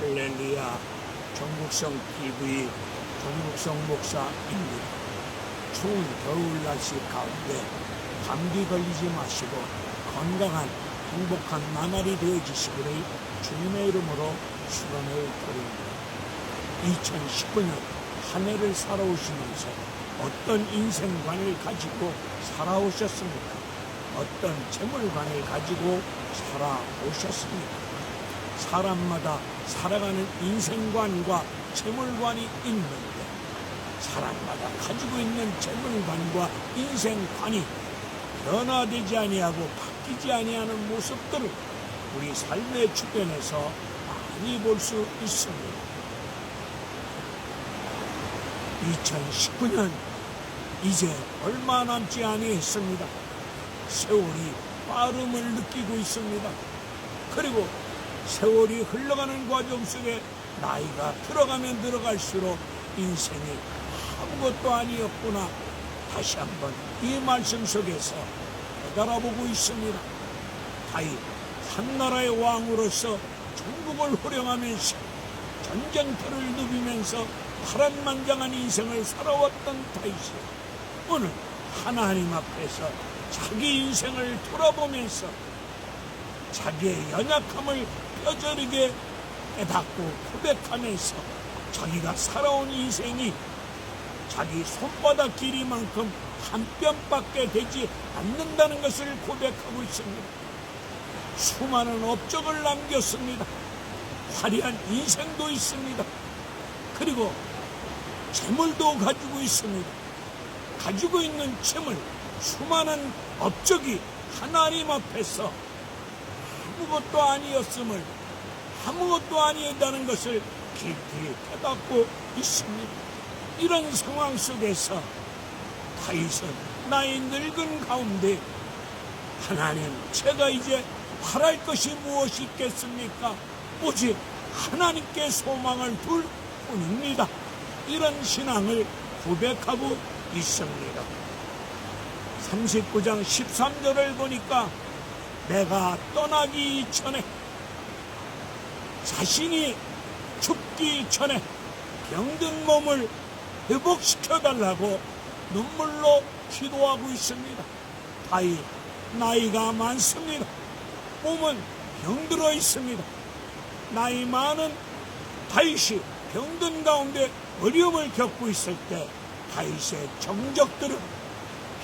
할렐루야 전국성 TV 전국성 목사입니다. 추운 겨울 날씨 가운데 감기 걸리지 마시고 건강한 행복한 나날이 되어지시기를 주님의 이름으로 축원을 드립니다. 2019년 한 해를 살아오시면서 어떤 인생관을 가지고 살아오셨습니까? 어떤 재물관을 가지고 살아오셨습니까? 사람마다 살아가는 인생관과 재물관이 있는데 사람마다 가지고 있는 재물관과 인생관이 변화되지 아니하고 바뀌지 아니하는 모습들을 우리 삶의 주변에서 많이 볼 수 있습니다. 2019년 이제 얼마 남지 아니했습니다. 세월이 빠름을 느끼고 있습니다. 그리고 세월이 흘러가는 과정 속에 나이가 들어가면 들어갈수록 인생이 아무것도 아니었구나. 다시 한번 이 말씀 속에서 되돌아보고 있습니다. 다이 한나라의 왕으로서 전국을 호령하면서 전쟁터를 누비면서 파란만장한 인생을 살아왔던 다윗이 오늘 하나님 앞에서 자기 인생을 돌아보면서 자기의 연약함을 뼈저리게 깨닫고 고백하면서 자기가 살아온 인생이 자기 손바닥 길이만큼 한 뼘밖에 되지 않는다는 것을 고백하고 있습니다. 수많은 업적을 남겼습니다. 화려한 인생도 있습니다. 그리고 재물도 가지고 있습니다. 가지고 있는 재물, 수많은 업적이 하나님 앞에서 아무것도 아니었음을 아무것도 아니었다는 것을 깊이 깨닫고 있습니다. 이런 상황 속에서 다윗은 나의 늙은 가운데 하나님 제가 이제 바랄 것이 무엇이 있겠습니까? 오직 하나님께 소망을 둘 뿐입니다. 이런 신앙을 고백하고 있습니다. 39장 13절을 보니까 내가 떠나기 전에 자신이 죽기 전에 병든 몸을 회복시켜 달라고 눈물로 기도하고 있습니다. 다이 나이가 많습니다. 몸은 병들어 있습니다. 나이 많은 다윗이 병든 가운데 어려움을 겪고 있을 때 다윗의 정적들은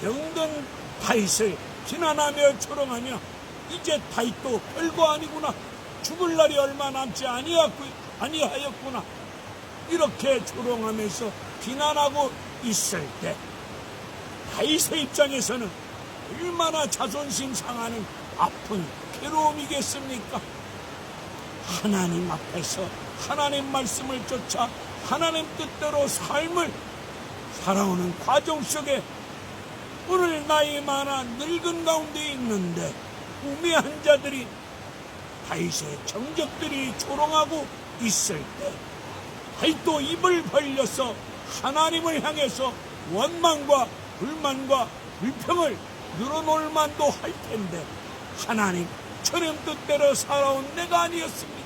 병든 다윗을 비난하며 조롱하며 이제 다윗도 별거 아니구나 죽을 날이 얼마 남지 아니하였구, 아니하였구나 이렇게 조롱하면서 비난하고 있을 때 다윗의 입장에서는 얼마나 자존심 상하는 아픈 괴로움이겠습니까? 하나님 앞에서 하나님 말씀을 쫓아 하나님 뜻대로 삶을 살아오는 과정 속에 오늘 나이 많아 늙은 가운데 있는데 우매한 자들이 다윗의 정적들이 조롱하고 있을 때 다윗도 입을 벌려서 하나님을 향해서 원망과 불만과 불평을 늘어놓을 만도 할 텐데 하나님 천연 뜻대로 살아온 내가 아니었습니까?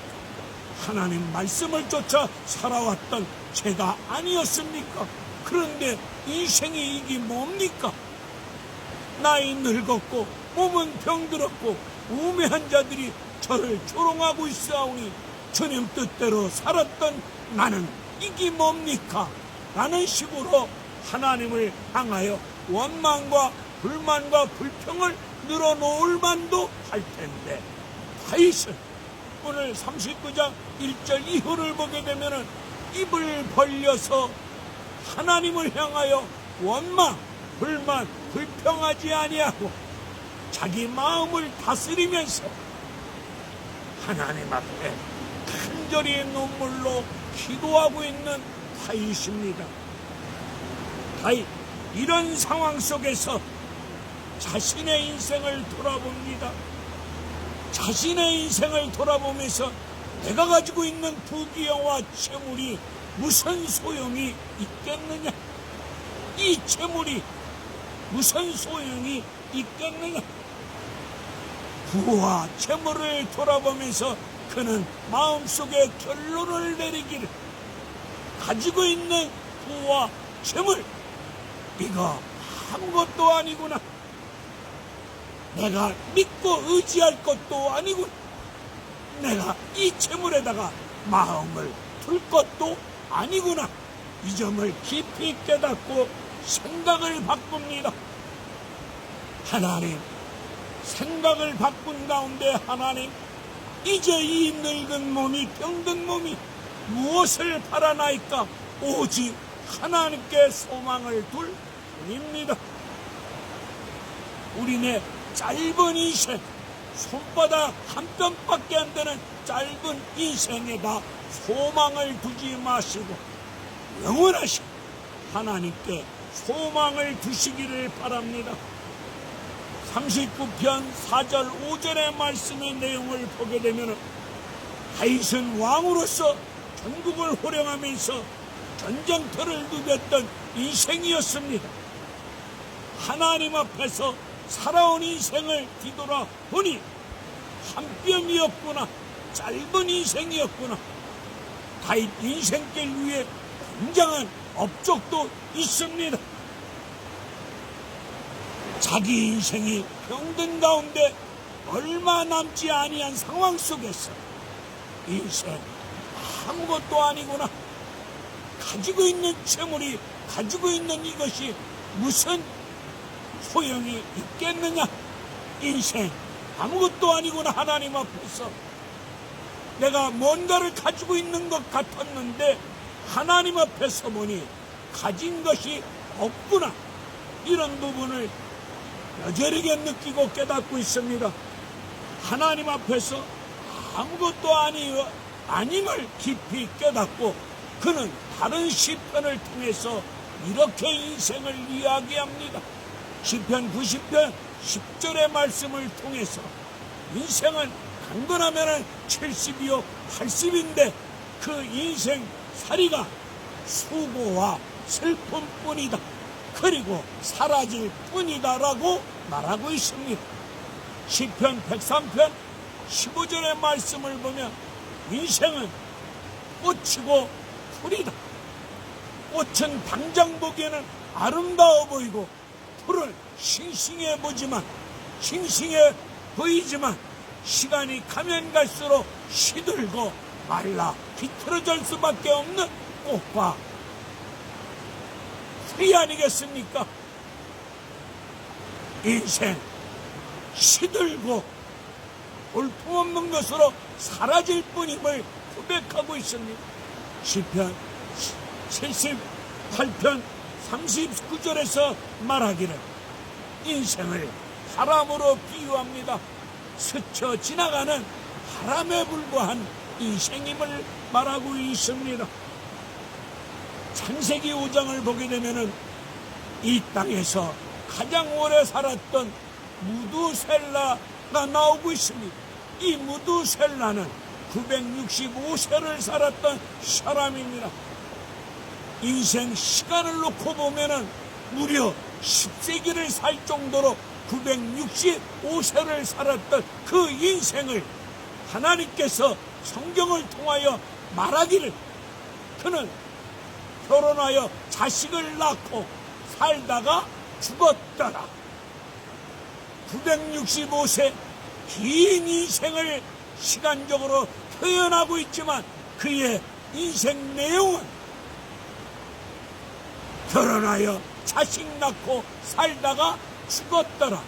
하나님 말씀을 쫓아 살아왔던 제가 아니었습니까? 그런데 인생이 이게 뭡니까? 나이 늙었고 몸은 병들었고 우매한 자들이 저를 조롱하고 있사오니 주님 뜻대로 살았던 나는 이게 뭡니까? 라는 식으로 하나님을 향하여 원망과 불만과 불평을 늘어놓을 만도 할 텐데 다윗은 오늘 39장 1절 이후를 보게 되면은 입을 벌려서 하나님을 향하여 원망, 불만, 불평하지 아니하고 자기 마음을 다스리면서 하나님 앞에 간절히 눈물로 기도하고 있는 다윗입니다. 다윗 이런 상황 속에서 자신의 인생을 돌아봅니다. 자신의 인생을 돌아보면서 내가 가지고 있는 부귀영화 재물이 무슨 소용이 있겠느냐? 이 재물이 무슨 소용이 있겠느냐? 부와 재물을 돌아보면서 그는 마음속에 결론을 내리기를 가지고 있는 부와 재물. 이거 아무것도 아니구나. 내가 믿고 의지할 것도 아니군. 내가 이 재물에다가 마음을 둘 것도 아니구나. 이 점을 깊이 깨닫고 생각을 바꿉니다. 하나님 생각을 바꾼 가운데 하나님 이제 이 늙은 몸이 병든 몸이 무엇을 바라나이까 오직 하나님께 소망을 둘 뿐입니다. 우리네 짧은 인생 손바닥 한 뼘밖에 안 되는 짧은 인생에다 소망을 두지 마시고 영원하신 하나님께 소망을 두시기를 바랍니다. 39편 4절 5절의 말씀의 내용을 보게 되면 다윗은 왕으로서 전국을 호령하면서 전쟁터를 누볐던 인생이었습니다. 하나님 앞에서 살아온 인생을 뒤돌아 보니 한 뼘이었구나 짧은 인생이었구나 다윗 인생길 위에 굉장한 업적도 있습니다. 자기 인생이 병든 가운데 얼마 남지 아니한 상황 속에서 인생 아무것도 아니구나. 가지고 있는 재물이 가지고 있는 이것이 무슨 소용이 있겠느냐. 인생 아무것도 아니구나 하나님 앞에서. 내가 뭔가를 가지고 있는 것 같았는데 하나님 앞에서 보니 가진 것이 없구나. 이런 부분을 여전하게 느끼고 깨닫고 있습니다. 하나님 앞에서 아무것도 아니, 아님을 깊이 깨닫고 그는 다른 시편을 통해서 이렇게 인생을 이야기합니다. 시편 90편 10절의 말씀을 통해서 인생은 강건하면 70이요 80인데 그 인생 살이가 수고와 슬픔뿐이다. 그리고 사라질 뿐이다라고 말하고 있습니다. 시편 103편 15절의 말씀을 보면 인생은 꽃이고 풀이다. 꽃은 당장 보기에는 아름다워 보이고 풀은 싱싱해 보지만 싱싱해 보이지만 시간이 가면 갈수록 시들고 말라 비틀어질 수밖에 없는 꽃과 풀 이 아니겠습니까? 인생 시들고 볼품없는 것으로 사라질 뿐임을 고백하고 있습니다. 시편 78편 39절에서 말하기를 인생을 바람으로 비유합니다. 스쳐 지나가는 바람에 불과한 인생임을 말하고 있습니다. 창세기 5장을 보게 되면은 이 땅에서 가장 오래 살았던 무두셀라가 나오고 있습니다. 이 무두셀라는 965세를 살았던 사람입니다. 인생 시간을 놓고 보면은 무려 10세기를 살 정도로 965세를 살았던 그 인생을 하나님께서 성경을 통하여 말하기를 그는 결혼하여 자식을 낳고 살다가 죽었더라. 965세 긴 인생을 시간적으로 표현하고 있지만 그의 인생 내용은 결혼하여 자식 낳고 살다가 죽었더라.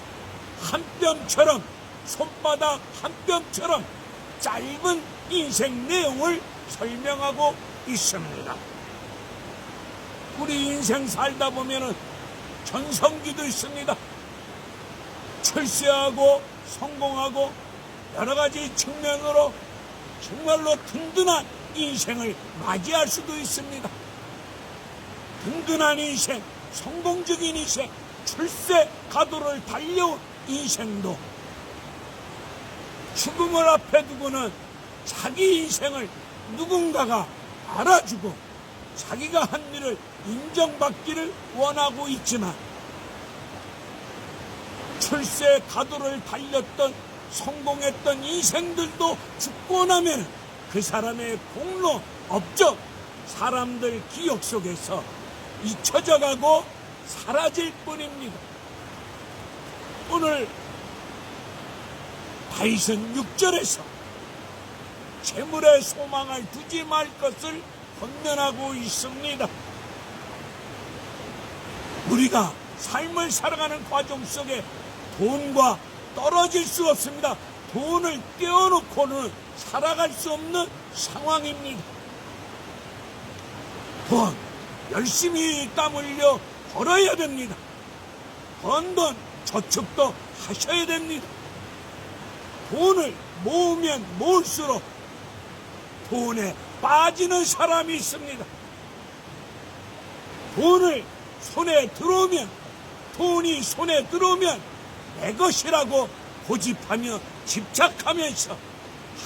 한 뼘처럼 손바닥 한 뼘처럼 짧은 인생 내용을 설명하고 있습니다. 우리 인생 살다 보면은 전성기도 있습니다. 출세하고 성공하고 여러 가지 측면으로 정말로 든든한 인생을 맞이할 수도 있습니다. 든든한 인생, 성공적인 인생, 출세 가도를 달려온 인생도 죽음을 앞에 두고는 자기 인생을 누군가가 알아주고 자기가 한 일을 인정받기를 원하고 있지만 출세 가도를 달렸던 성공했던 인생들도 죽고 나면 그 사람의 공로, 업적, 사람들 기억 속에서 잊혀져 가고 사라질 뿐입니다. 오늘 다윗은 6절에서 재물에 소망을 두지 말 것을 권면하고 있습니다. 우리가 삶을 살아가는 과정 속에 돈과 떨어질 수 없습니다. 돈을 떼어놓고는 살아갈 수 없는 상황입니다. 돈 열심히 땀 흘려 벌어야 됩니다. 번돈 저축도 하셔야 됩니다. 돈을 모으면 모을수록 돈에 빠지는 사람이 있습니다. 돈을 손에 들어오면 돈이 손에 들어오면 내 것이라고 고집하며 집착하면서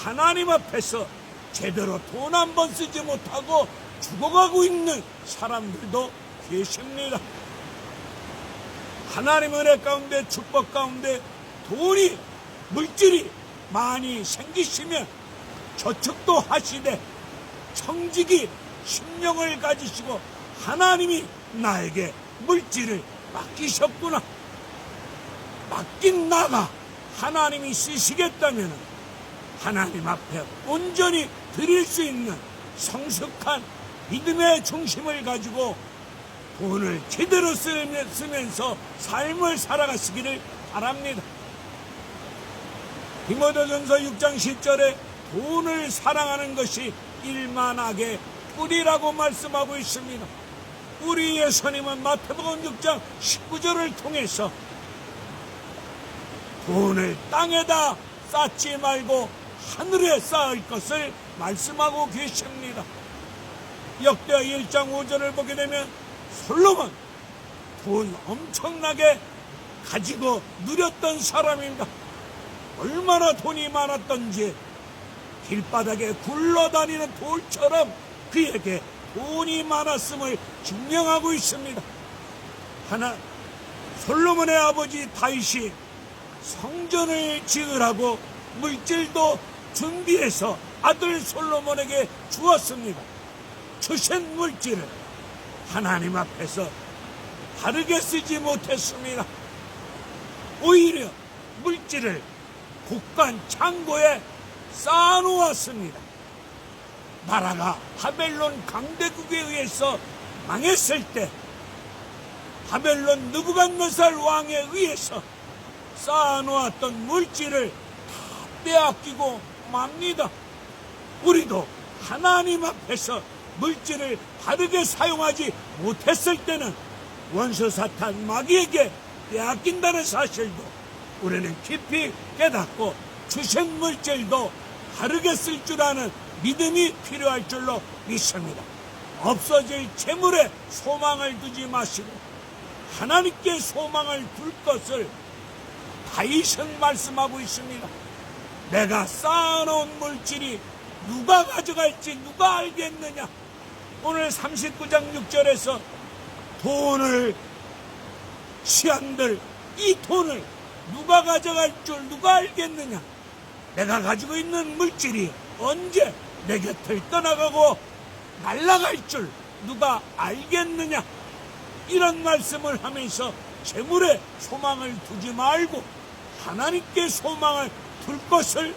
하나님 앞에서 제대로 돈 한 번 쓰지 못하고 죽어가고 있는 사람들도 계십니다. 하나님 은혜 가운데 축복 가운데 돈이 물질이 많이 생기시면 저축도 하시되 청직이 심령을 가지시고 하나님이 나에게 물질을 맡기셨구나. 맡긴 나가 하나님이 쓰시겠다면 하나님 앞에 온전히 드릴 수 있는 성숙한 믿음의 중심을 가지고 돈을 제대로 쓰면서 삶을 살아가시기를 바랍니다. 디모데전서 6장 10절에 돈을 사랑하는 것이 일만하게 뿌리라고 말씀하고 있습니다. 우리 예수님은 마태복음 6장 19절을 통해서 돈을 땅에다 쌓지 말고 하늘에 쌓을 것을 말씀하고 계십니다. 역대하 1장 5절을 보게 되면 솔로몬 돈 엄청나게 가지고 누렸던 사람입니다. 얼마나 돈이 많았던지 길바닥에 굴러다니는 돌처럼 그에게 돈이 많았음을 증명하고 있습니다. 하나 솔로몬의 아버지 다윗이 성전을 지으라고 물질도 준비해서 아들 솔로몬에게 주었습니다. 주신 물질을 하나님 앞에서 바르게 쓰지 못했습니다. 오히려 물질을 국간 창고에 쌓아놓았습니다. 나라가 바벨론 강대국에 의해서 망했을 때 바벨론 느부갓네살 왕에 의해서 쌓아놓았던 물질을 다 빼앗기고 맙니다. 우리도 하나님 앞에서 물질을 바르게 사용하지 못했을 때는 원수 사탄 마귀에게 빼앗긴다는 사실도 우리는 깊이 깨닫고 주신 물질도 바르게 쓸 줄 아는 믿음이 필요할 줄로 믿습니다. 없어질 재물에 소망을 두지 마시고 하나님께 소망을 둘 것을 다윗은 말씀하고 있습니다. 내가 쌓아놓은 물질이 누가 가져갈지 누가 알겠느냐? 오늘 39장 6절에서 돈을 시한들 이 돈을 누가 가져갈 줄 누가 알겠느냐? 내가 가지고 있는 물질이 언제 내 곁을 떠나가고 날아갈 줄 누가 알겠느냐? 이런 말씀을 하면서 재물에 소망을 두지 말고 하나님께 소망을 둘 것을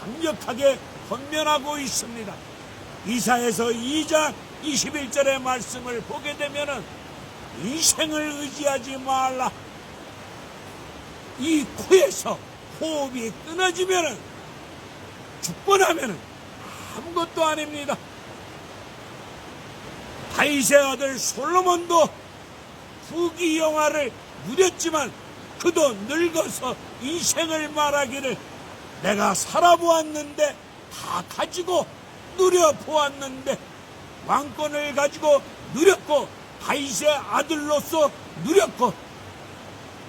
강력하게 권면하고 있습니다. 이사에서 2장 21절의 말씀을 보게 되면은 인생을 의지하지 말라. 이 코에서 호흡이 끊어지면은 죽고 나면은 아무것도 아닙니다. 다윗의 아들 솔로몬도 후기 영화를 누렸지만 그도 늙어서 인생을 말하기를 내가 살아보았는데 다 가지고 누려보았는데 왕권을 가지고 누렸고 다윗의 아들로서 누렸고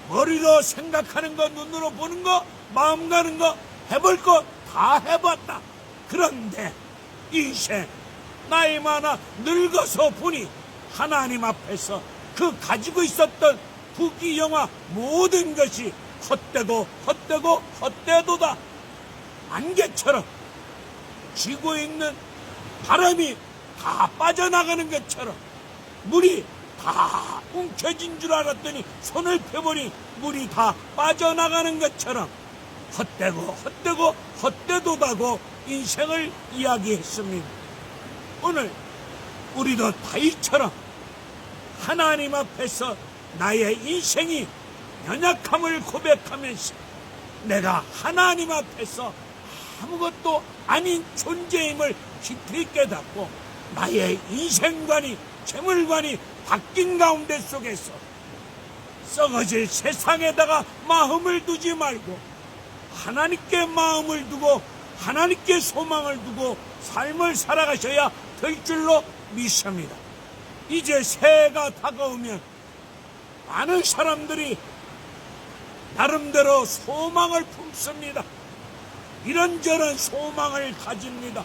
머리로 생각하는 거 눈으로 보는 거 마음 가는 거 해볼 거 다 해봤다 그런데 인생 나이 많아 늙어서 보니 하나님 앞에서 그 가지고 있었던 부귀 영화 모든 것이 헛되고 헛되고 헛되도다. 안개처럼 쥐고 있는 바람이 다 빠져나가는 것처럼 물이 다 웅켜진 줄 알았더니 손을 펴보니 물이 다 빠져나가는 것처럼 헛되고 헛되고 헛되도다고 인생을 이야기했습니다. 오늘 우리도 다이처럼 하나님 앞에서 나의 인생이 연약함을 고백하면서 내가 하나님 앞에서 아무것도 아닌 존재임을 깊이 깨닫고 나의 인생관이 재물관이 바뀐 가운데 속에서 썩어질 세상에다가 마음을 두지 말고 하나님께 마음을 두고 하나님께 소망을 두고 삶을 살아가셔야 될 줄로 믿습니다. 이제 새해가 다가오면 많은 사람들이 나름대로 소망을 품습니다. 이런저런 소망을 가집니다.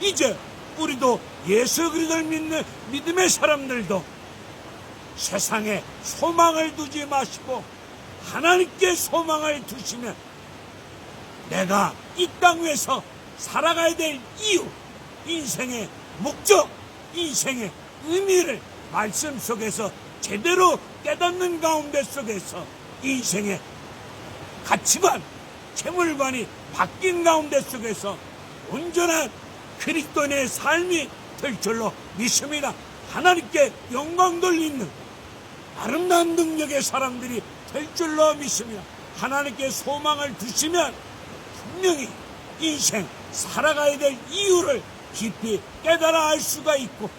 이제 우리도 예수 그리스도를 믿는 믿음의 사람들도 세상에 소망을 두지 마시고 하나님께 소망을 두시면 내가 이 땅 위에서 살아가야 될 이유, 인생의 목적, 인생의 의미를 말씀 속에서 제대로 깨닫는 가운데 속에서 인생의 가치관, 재물관이 바뀐 가운데 속에서 온전한 그리스도인의 삶이 될 줄로 믿습니다. 하나님께 영광 돌리는 아름다운 능력의 사람들이 될 줄로 믿습니다. 하나님께 소망을 두시면 분명히 인생 살아가야 될 이유를 깊이 깨달아 알 수가 있고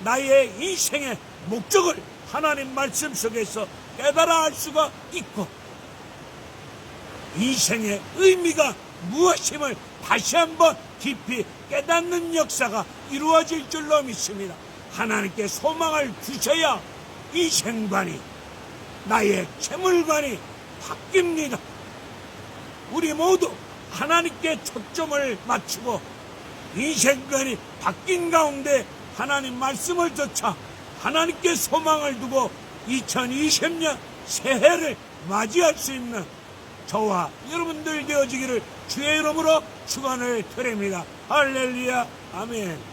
나의 인생의 목적을 하나님 말씀 속에서 깨달아 알 수가 있고 인생의 의미가 무엇임을 다시 한번 깊이 깨닫는 역사가 이루어질 줄로 믿습니다. 하나님께 소망을 두셔야 인생관이 나의 재물관이 바뀝니다. 우리 모두 하나님께 초점을 맞추고 인생관이 바뀐 가운데 하나님 말씀을 쫓아 하나님께 소망을 두고 2020년 새해를 맞이할 수 있는 저와 여러분들 되어지기를 주의 이름으로 축원을 드립니다. 할렐루야 아멘.